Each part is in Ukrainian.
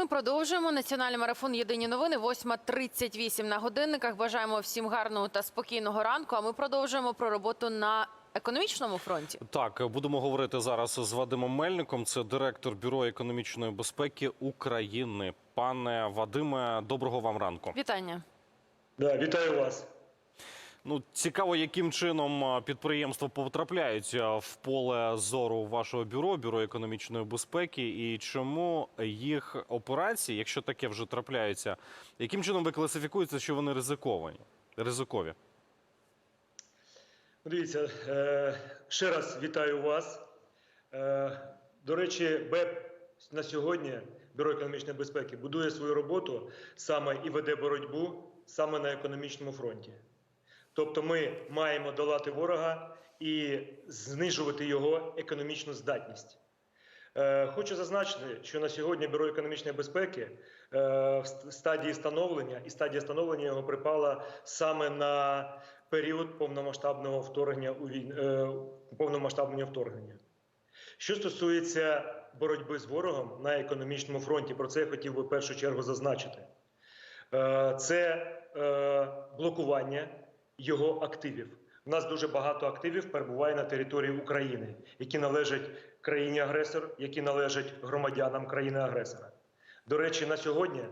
Ми продовжуємо національний марафон Єдині новини. 8.38 на годинниках. Бажаємо всім гарного та спокійного ранку. А ми продовжуємо про роботу на економічному фронті. Так, будемо говорити зараз з Вадимом Мельником. Це директор бюро економічної безпеки України. Пане Вадиме, доброго вам ранку. Вітання. Да, вітаю вас. Ну цікаво, яким чином підприємства потрапляють в поле зору вашого бюро, бюро економічної безпеки, і чому їх операції, якщо таке вже трапляються, яким чином ви класифікуєте, що вони ризиковані, ризикові? Дивіться, е, ще раз вітаю вас. Е, До речі, БЕП на сьогодні, Бюро економічної безпеки, будує свою роботу саме і веде боротьбу саме на економічному фронті. Тобто ми маємо долати ворога і знижувати його економічну здатність. Е, Хочу зазначити, що на сьогодні Бюро економічної безпеки е, в стадії становлення і стадія становлення його припала саме на період повномасштабного вторгнення е, повномасштабного вторгнення. Що стосується боротьби з ворогом на економічному фронті, про це я хотів би в першу чергу зазначити. Це блокування його активів. У нас дуже багато активів перебуває на території України, які належать країні-агресор, які належать громадянам країни-агресора. До речі, на сьогодні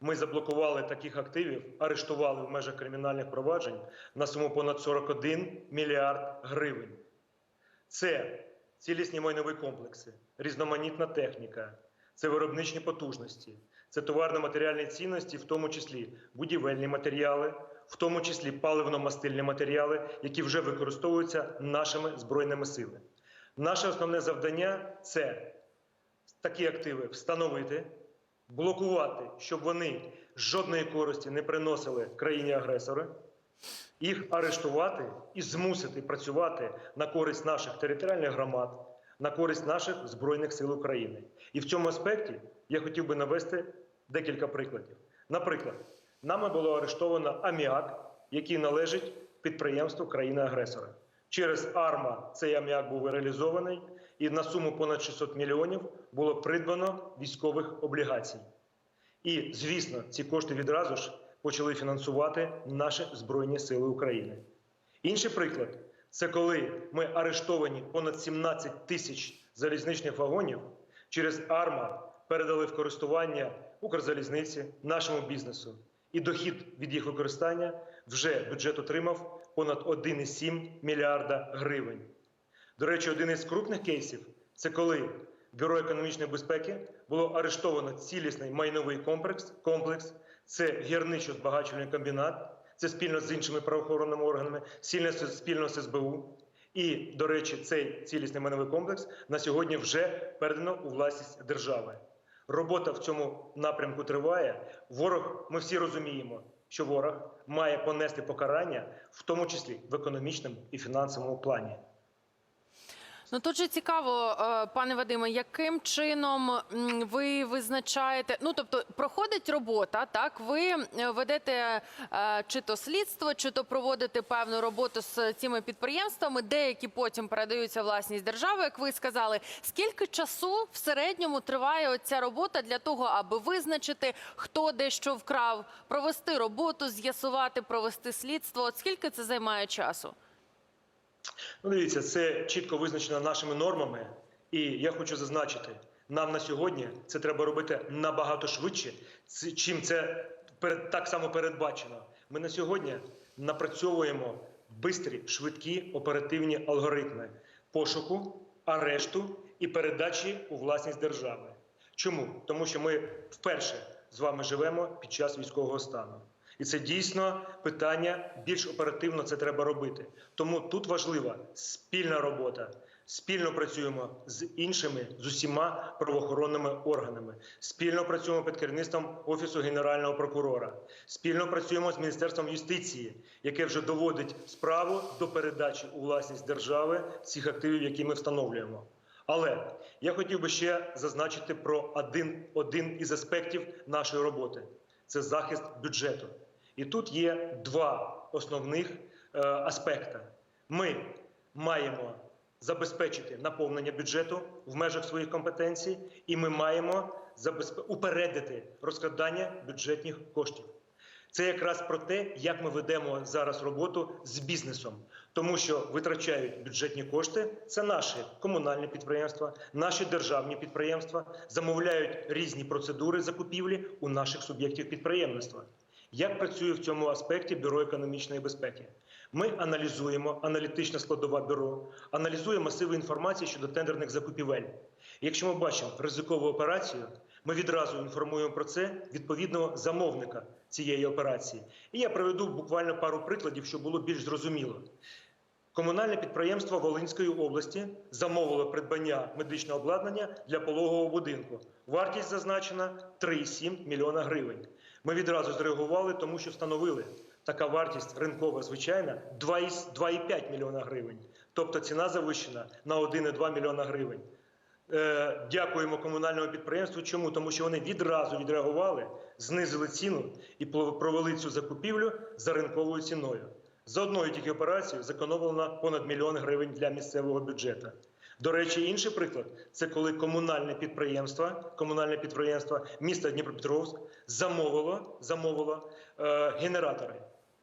ми заблокували таких активів, арештували в межах кримінальних проваджень на суму понад 41 мільярд гривень. Це цілісні майнові комплекси, різноманітна техніка, це виробничні потужності, це товарно-матеріальні цінності, в тому числі будівельні матеріали, в тому числі паливно-мастильні матеріали, які вже використовуються нашими збройними силами. Наше основне завдання це такі активи встановити, блокувати, щоб вони жодної користі не приносили країні-агресори, їх арештувати і змусити працювати на користь наших територіальних громад, на користь наших збройних сил України. І в цьому аспекті я хотів би навести декілька прикладів. Наприклад, нами було арештовано аміак, який належить підприємству країни-агресора. Через АРМА цей аміак був реалізований, і на суму понад 600 мільйонів було придбано військових облігацій. І, звісно, ці кошти відразу ж почали фінансувати наші Збройні Сили України. Інший приклад це коли ми арештовані понад 17 тисяч залізничних вагонів через АРМА передали в користування Укрзалізниці, нашому бізнесу. І дохід від їх використання вже бюджет отримав понад 1,7 мільярда гривень. До речі, один із крупних кейсів це коли Бюро економічної безпеки було арештовано цілісний майновий комплекс. комплекс це гірничо-збагачувальний комбінат, це спільно з іншими правоохоронними органами, спільно з СБУ. І, до речі, цей цілісний майновий комплекс на сьогодні вже передано у власність держави. Робота в цьому напрямку триває. Ворог, ми всі розуміємо, що ворог має понести покарання, в тому числі в економічному і фінансовому плані. Ну тут же цікаво, е, пане Вадиме, яким чином ви визначаєте? Ну тобто проходить робота, так ви е, ведете е, чи то слідство, чи то проводите певну роботу з цими підприємствами, деякі потім передаються власність держави, як ви сказали. Скільки часу в середньому триває оця робота для того, аби визначити, хто де що вкрав, провести роботу, з'ясувати, провести слідство? От скільки це займає часу? Ну, дивіться, це чітко визначено нашими нормами, і я хочу зазначити, нам на сьогодні це треба робити набагато швидше, чим це так само передбачено. Ми на сьогодні напрацьовуємо бистрі, швидкі оперативні алгоритми пошуку, арешту і передачі у власність держави. Чому? Тому що ми вперше з вами живемо під час військового стану. І це дійсно питання більш оперативно це треба робити. Тому тут важлива спільна робота. Спільно працюємо з іншими, з усіма правоохоронними органами. Спільно працюємо під керівництвом офісу генерального прокурора. Спільно працюємо з міністерством юстиції, яке вже доводить справу до передачі у власність держави цих активів, які ми встановлюємо. Але я хотів би ще зазначити про один, один із аспектів нашої роботи це захист бюджету. І тут є два основних е, аспекти. Ми маємо забезпечити наповнення бюджету в межах своїх компетенцій, і ми маємо забезпе... упередити розкрадання бюджетних коштів. Це якраз про те, як ми ведемо зараз роботу з бізнесом, тому що витрачають бюджетні кошти. Це наші комунальні підприємства, наші державні підприємства замовляють різні процедури закупівлі у наших суб'єктів підприємництва. Як працює в цьому аспекті бюро економічної безпеки? Ми аналізуємо аналітична складова бюро, аналізує масиви інформації щодо тендерних закупівель. Якщо ми бачимо ризикову операцію, ми відразу інформуємо про це відповідного замовника цієї операції. І я приведу буквально пару прикладів, щоб було більш зрозуміло. Комунальне підприємство Волинської області замовило придбання медичного обладнання для пологового будинку. Вартість зазначена 3,7 мільйона гривень. Ми відразу зреагували, тому що встановили така вартість ринкова, звичайна 2,5 2,5 мільйона гривень. Тобто ціна завищена на 1,2 мільйона гривень. Е, Дякуємо комунальному підприємству. Чому? Тому що вони відразу відреагували, знизили ціну і провели цю закупівлю за ринковою ціною. За одною тільки операцією зекономлено понад мільйон гривень для місцевого бюджету. До речі, інший приклад це коли комунальне підприємство, комунальне підприємство міста Дніпропетровськ замовило, замовило е, генератори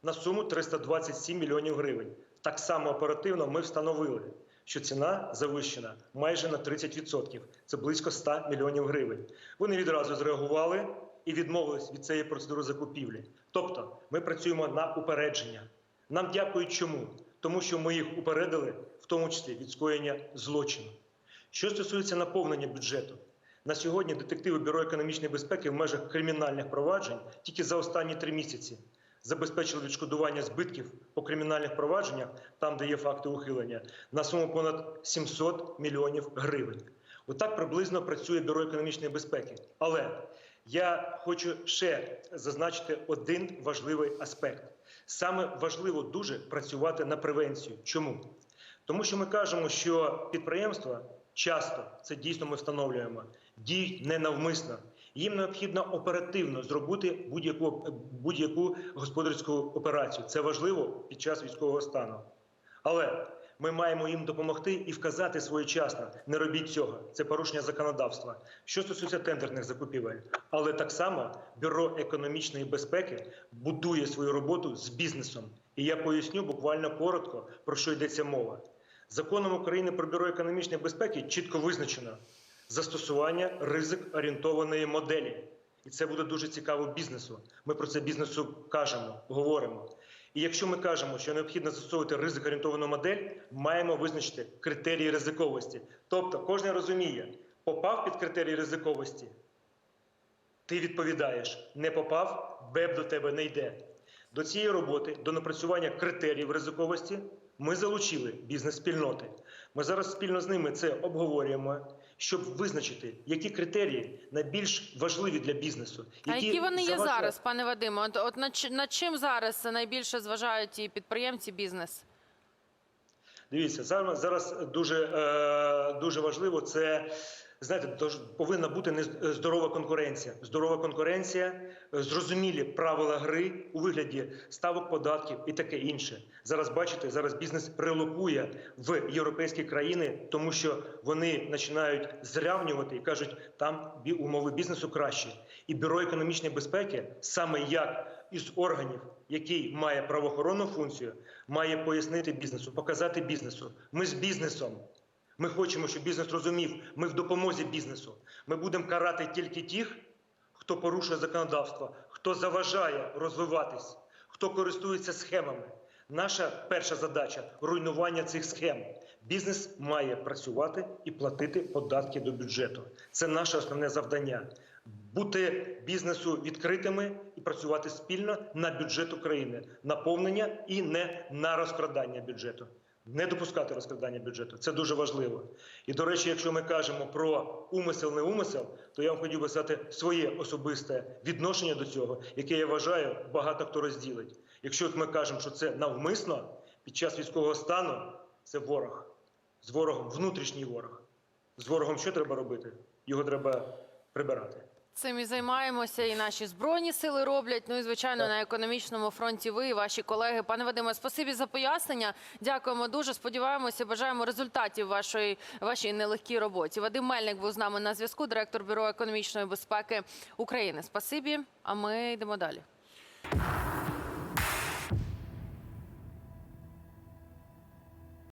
на суму 327 мільйонів гривень. Так само оперативно ми встановили, що ціна завищена майже на 30%. Це близько 100 мільйонів гривень. Вони відразу зреагували і відмовились від цієї процедури закупівлі. Тобто, ми працюємо на упередження. Нам дякують чому? Тому що ми їх упередили, тому числі від скоєння злочину. Що стосується наповнення бюджету, на сьогодні детективи Бюро економічної безпеки в межах кримінальних проваджень тільки за останні три місяці забезпечили відшкодування збитків по кримінальних провадженнях, там, де є факти ухилення, на суму понад 700 мільйонів гривень. Отак приблизно працює Бюро економічної безпеки. Але я хочу ще зазначити один важливий аспект. Саме важливо дуже працювати на превенцію. Чому? Тому що ми кажемо, що підприємства часто це дійсно ми встановлюємо, діють ненавмисно. Їм необхідно оперативно зробити будь-яку будь-яку господарську операцію. Це важливо під час військового стану. Але ми маємо їм допомогти і вказати своєчасно. Не робіть цього. Це порушення законодавства. Що стосується тендерних закупівель, але так само бюро економічної безпеки будує свою роботу з бізнесом. І я поясню буквально коротко про що йдеться мова. Законом України про бюро економічної безпеки чітко визначено застосування ризик орієнтованої моделі. І це буде дуже цікаво бізнесу. Ми про це бізнесу кажемо, говоримо. І якщо ми кажемо, що необхідно застосовувати ризик орієнтовану модель, маємо визначити критерії ризиковості. Тобто, кожен розуміє, попав під критерії ризиковості, ти відповідаєш, не попав, БЕБ до тебе не йде. До цієї роботи, до напрацювання критеріїв ризиковості, ми залучили бізнес-спільноти. Ми зараз спільно з ними це обговорюємо, щоб визначити, які критерії найбільш важливі для бізнесу. А які вони є зараз, пане Вадиме? От, от над чим зараз найбільше зважають і підприємці, бізнес? Дивіться, зараз, зараз дуже, е, дуже важливо це. Знаєте, повинна бути не здорова конкуренція. Здорова конкуренція, е, зрозумілі правила гри у вигляді ставок податків і таке інше. Зараз бачите, зараз бізнес релокує в європейські країни, тому що вони починають зрівнювати і кажуть, там умови бізнесу кращі. І бюро економічної безпеки саме як із органів, який має правоохоронну функцію, має пояснити бізнесу, показати бізнесу. Ми з бізнесом. Ми хочемо, щоб бізнес розумів, ми в допомозі бізнесу. Ми будемо карати тільки тих, хто порушує законодавство, хто заважає розвиватись, хто користується схемами. Наша перша задача руйнування цих схем. Бізнес має працювати і платити податки до бюджету. Це наше основне завдання. Бути бізнесу відкритими і працювати спільно на бюджет України, наповнення і не на розкрадання бюджету. Не допускати розкрадання бюджету. Це дуже важливо. І до речі, якщо ми кажемо про умисел, не умисел, то я вам хотів би сказати своє особисте відношення до цього, яке я вважаю, багато хто розділить. Якщо ми кажемо, що це навмисно під час військового стану, це ворог. З ворогом, внутрішній ворог. З ворогом що треба робити? Його треба прибирати. Цим і займаємося, і наші збройні сили роблять. Ну і звичайно, Так. на економічному фронті ви і ваші колеги. Пане Вадиме, спасибі за пояснення. Дякуємо дуже. Сподіваємося, бажаємо результатів вашої вашій нелегкій роботі. Вадим Мельник був з нами на зв'язку, директор бюро економічної безпеки України. Спасибі. А ми йдемо далі.